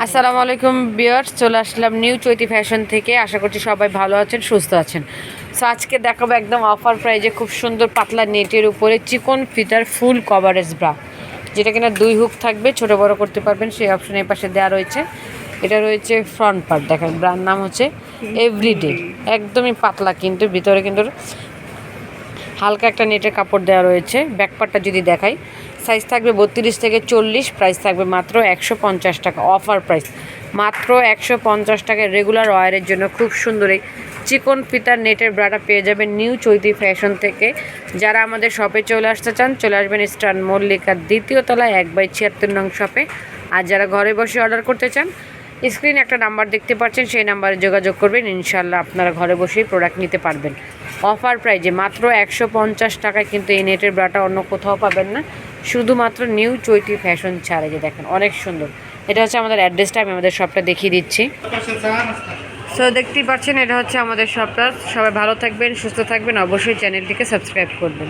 আসসালামু আলাইকুম বিয়ার্স চলে আসলাম নিউ চৈতি ফ্যাশন থেকে। আশা করছি সবাই ভালো আছেন, সুস্থ আছেন। সো আজকে দেখাবো একদম অফার প্রাইজে খুব সুন্দর পাতলা নেটের উপরে চিকন ফিটার ফুল কভারেজ ব্রা যেটা কিনা দুই হুক থাকবে, ছোট বড় করতে পারবেন, সেই অপশন এই পাশে দেওয়া রয়েছে। এটা রয়েছে ফ্রন্ট পার্ট দেখেন ব্রার নাম হচ্ছে এভরিডে একদমই পাতলা কিন্তু, ভিতরে কিন্তু হালকা একটা নেটের কাপড় দেওয়া রয়েছে। ব্যাকপারটা যদি দেখাই সাইজ থাকবে বত্রিশ থেকে চল্লিশ প্রাইস থাকবে মাত্র একশো পঞ্চাশ টাকা অফার প্রাইস মাত্র একশো পঞ্চাশ টাকায় রেগুলার ওয়ারের জন্য খুব সুন্দর এই চিকন ফিতার নেটের ব্রাটা পেয়ে যাবেন নিউ চৈতি ফ্যাশন থেকে। যারা আমাদের শপে চলে আসতে চান, চলে আসবেন স্টান মল্লিকার দ্বিতীয় তলায় এক বাই ছিয়াত্তর নং শপে আর যারা ঘরে বসে অর্ডার করতে চান স্ক্রিনে একটা নাম্বার দেখতে পাচ্ছেন, সেই নাম্বারে যোগাযোগ করবেন। ইনশাল্লাহ আপনারা ঘরে বসেই প্রোডাক্ট নিতে পারবেন। অফার প্রাইজে মাত্র একশো পঞ্চাশ টাকায় কিন্তু এই নেটের ব্রাটা অন্য কোথাও পাবেন না। শুধুমাত্র নিউ চৈতি ফ্যাশন ছাড়ে, যে দেখেন অনেক সুন্দর। এটা হচ্ছে আমাদের অ্যাড্রেসটা আমি আমাদের শপটা দেখিয়ে দিচ্ছি। সো দেখতেই পাচ্ছেন, এটা হচ্ছে আমাদের শপটা সবাই ভালো থাকবেন, সুস্থ থাকবেন, অবশ্যই চ্যানেলটিকে সাবস্ক্রাইব করবেন।